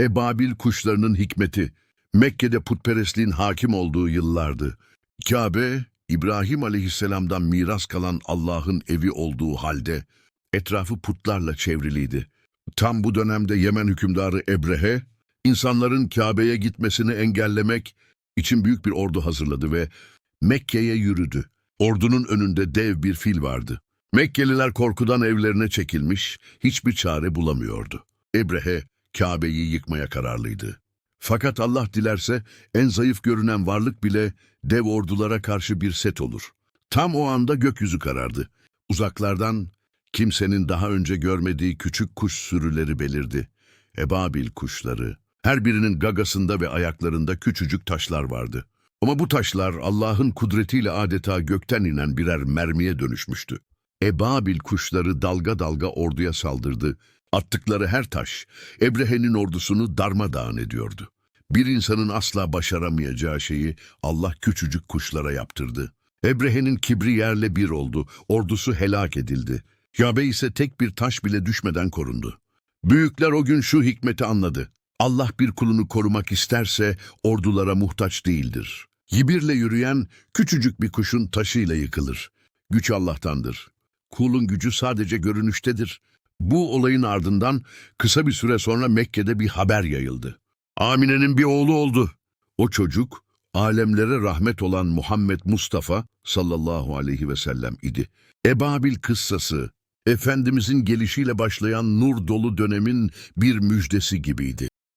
Ebabil kuşlarının hikmeti, Mekke'de putperestliğin hakim olduğu yıllardı. Kabe, İbrahim aleyhisselamdan miras kalan Allah'ın evi olduğu halde etrafı putlarla çevriliydi. Tam bu dönemde Yemen hükümdarı Ebrehe, insanların Kabe'ye gitmesini engellemek için büyük bir ordu hazırladı ve Mekke'ye yürüdü. Ordunun önünde dev bir fil vardı. Mekkeliler korkudan evlerine çekilmiş, hiçbir çare bulamıyordu. Ebrehe, Kabe'yi yıkmaya kararlıydı. Fakat Allah dilerse en zayıf görünen varlık bile dev ordulara karşı bir set olur. Tam o anda gökyüzü karardı. Uzaklardan kimsenin daha önce görmediği küçük kuş sürüleri belirdi. Ebabil kuşları. Her birinin gagasında ve ayaklarında küçücük taşlar vardı. Ama bu taşlar Allah'ın kudretiyle adeta gökten inen birer mermiye dönüşmüştü. Ebabil kuşları dalga dalga orduya saldırdı. Attıkları her taş Ebrehe'nin ordusunu darmadağın ediyordu. Bir insanın asla başaramayacağı şeyi Allah küçücük kuşlara yaptırdı. Ebrehe'nin kibri yerle bir oldu, ordusu helak edildi. Kabe ise tek bir taş bile düşmeden korundu. Büyükler o gün şu hikmeti anladı. Allah bir kulunu korumak isterse ordulara muhtaç değildir. Yibirle yürüyen küçücük bir kuşun taşıyla yıkılır. Güç Allah'tandır. Kulun gücü sadece görünüştedir. Bu olayın ardından kısa bir süre sonra Mekke'de bir haber yayıldı. Amine'nin bir oğlu oldu. O çocuk, alemlere rahmet olan Muhammed Mustafa sallallahu aleyhi ve sellem idi. Ebabil kıssası, Efendimizin gelişiyle başlayan nur dolu dönemin bir müjdesi gibiydi.